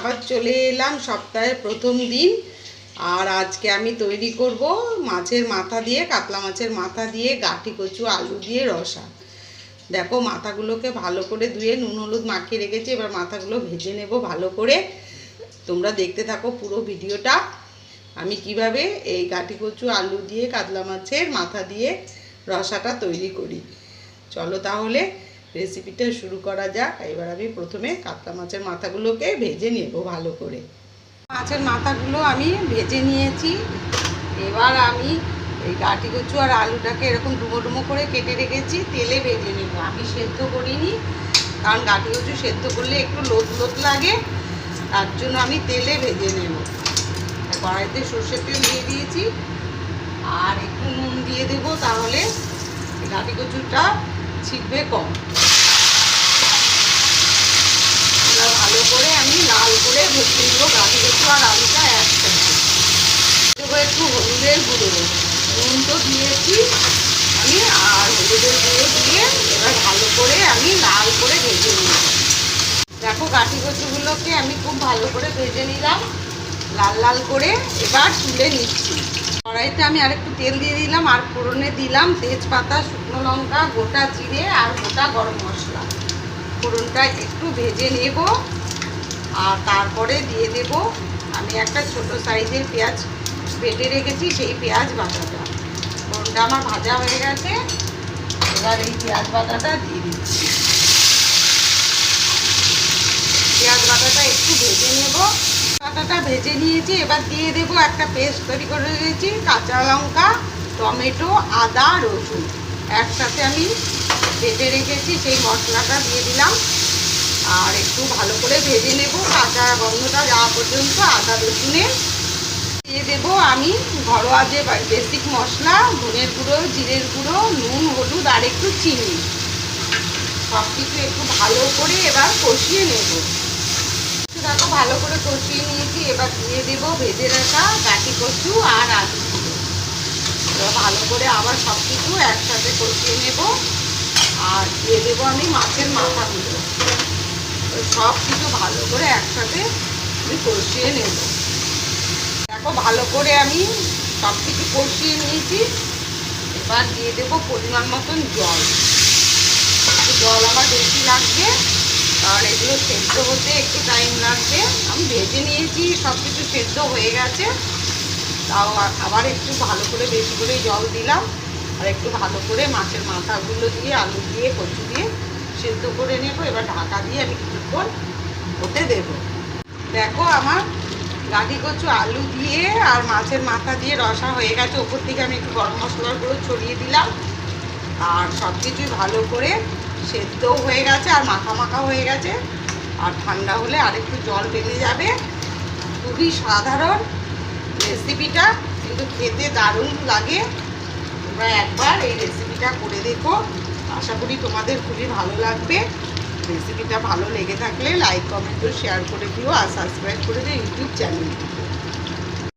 আবার চলে এলাম সপ্তাহের প্রথম দিন। আর আজকে আমি তৈরি করব মাছের মাথা দিয়ে, কাতলা মাছের মাথা দিয়ে গাঠি কচু, আলু দিয়ে রসা। দেখো মাথাগুলোকে ভালো করে ধুয়ে নুন হলুদ মাখিয়ে রেখেছি, এবার মাথাগুলো ভেজে নেব ভালো করে। তোমরা দেখতে থাকো পুরো ভিডিওটা। আমি কীভাবে এই গাঠি কচু, আলু দিয়ে, কাতলা মাছের মাথা দিয়ে রসাটা তৈরি করি। চলো তাহলে রেসিপিটা শুরু করা যাক। এবার আমি প্রথমে কাতলা মাছের মাথাগুলোকে ভেজে নেব ভালো করে। মাছের মাথাগুলো আমি ভেজে নিয়েছি। এবার আমি এই গাটি কচু আর আলুটাকে এরকম ডুমো ডুমো করে কেটে রেখেছি, তেলে ভেজে নেব। আমি সেদ্ধ করিনি, কারণ গাটি কচু সেদ্ধ করলে একটু লোদ লোদ লাগে, তার জন্য আমি তেলে ভেজে নেব। কড়াইতে সর্ষের তেল দিয়ে দিয়েছি। আর একটু নুন দিয়ে দেব, তাহলে গাটি কচুটা ছিটবে কম। ভালো করে আমি লাল করে ভেজে নেব গাটি কচু আর আলুটা একসাথে একটু হলুদের গুঁড়ো। নুন তো দিয়েছি আমি, আর হলুদের গুঁড়ো দিয়ে এবার ভালো করে আমি লাল করে ভেজে নিই দেখো গাঠি কচুগুলোকে আমি খুব ভালো করে ভেজে নিলাম। লাল লাল করে এবার তুলে নিচ্ছি। কড়াইতে আমি আরেকটু তেল দিয়ে দিলাম, আর ফোড়নে দিলাম তেজপাতা, শুকনো লঙ্কা, গোটা জিরে আর গোটা গরম মশলা। ফোড়নটা একটু ভেজে নেব, আর তারপরে দিয়ে দেব আমি একটা ছোট সাইজের পেঁয়াজ বেটে রেখেছি, সেই পেঁয়াজ বাটাটা। ফোড়নটা আমার ভাজা হয়ে গেছে, এবার এই পেঁয়াজ বাটাটা দিয়ে দিচ্ছি। পেঁয়াজ বাটাটা একটু ভেজে নেব বাটাটা ভেজে নিয়েছি, এবার দিয়ে দেবো একটা পেস্ট তৈরি করে রেখেছি, কাঁচা লঙ্কা, টমেটো, আদা, রসুন। একসাথে আমি বেটে রেখেছি, সেই মশলাটা দিয়ে দিলাম। আর একটু ভালো করে ভেজে নেব, কাঁচা গন্ধটা যাওয়া পর্যন্ত, আদা, রসুনে। দিয়ে দেবো আমি ঘরোয়া যে বেসিক মশলা, ধনের গুঁড়ো, জিরের গুঁড়ো, নুন, হলুদ আর একটু চিনি। সব কিছু একটু ভালো করে এবার কষিয়ে নেব। ভালো করে কষিয়ে নিয়েছি, এবার দিয়ে দেবো ভেজে রাখা গাঠি কচু আর এবার ভালো করে আবার সব কিছু একসাথে কষিয়ে নেব আর দিয়ে দেবো আমি মাছের মাথাগুলো। সব কিছু ভালো করে একসাথে আমি কষিয়ে নেব। দেখো ভালো করে আমি সব কিছু কষিয়ে নিয়েছি। এবার দিয়ে দেবো পরিমাণ মতন জল। জল আমার বেশি লাগবে। কারণ এগুলো সেদ্ধ হতে একটু টাইম লাগবে আমি ভেজে নিয়েছি সব কিছু সেদ্ধ হয়ে গেছে। তাও আবার একটু ভালো করে বেশি করে জল দিলাম। আর একটু ভালো করে মাছের মাথাগুলো দিয়ে, আলু দিয়ে, কচু দিয়ে সেদ্ধ করে নেব। এবার ঢাকা দিয়ে আমি কিছুক্ষণ হতে দেব। দেখো আমার গাঠি কচু আলু দিয়ে আর মাছের মাথা দিয়ে রসা হয়ে গেছে। ওপর থেকে আমি একটু গরম মশলার ছড়িয়ে দিলাম। আর সব কিছুই ভালো করে সেদ্ধও হয়ে গেছে আর মাখা মাখা হয়ে গেছে। আর ঠান্ডা হলে আরেকটু জল বেড়ে যাবে। খুবই সাধারণ রেসিপিটা কিন্তু খেতে দারুণ লাগে। তোমরা একবার এই রেসিপিটা করে দেখো। আশা করি তোমাদের খুবই ভালো লাগবে। রেসিপিটা ভালো লেগে থাকলে লাইক কমেন্ট শেয়ার করে দিও আর সাবস্ক্রাইব করে দিও ইউটিউব চ্যানেলটিকে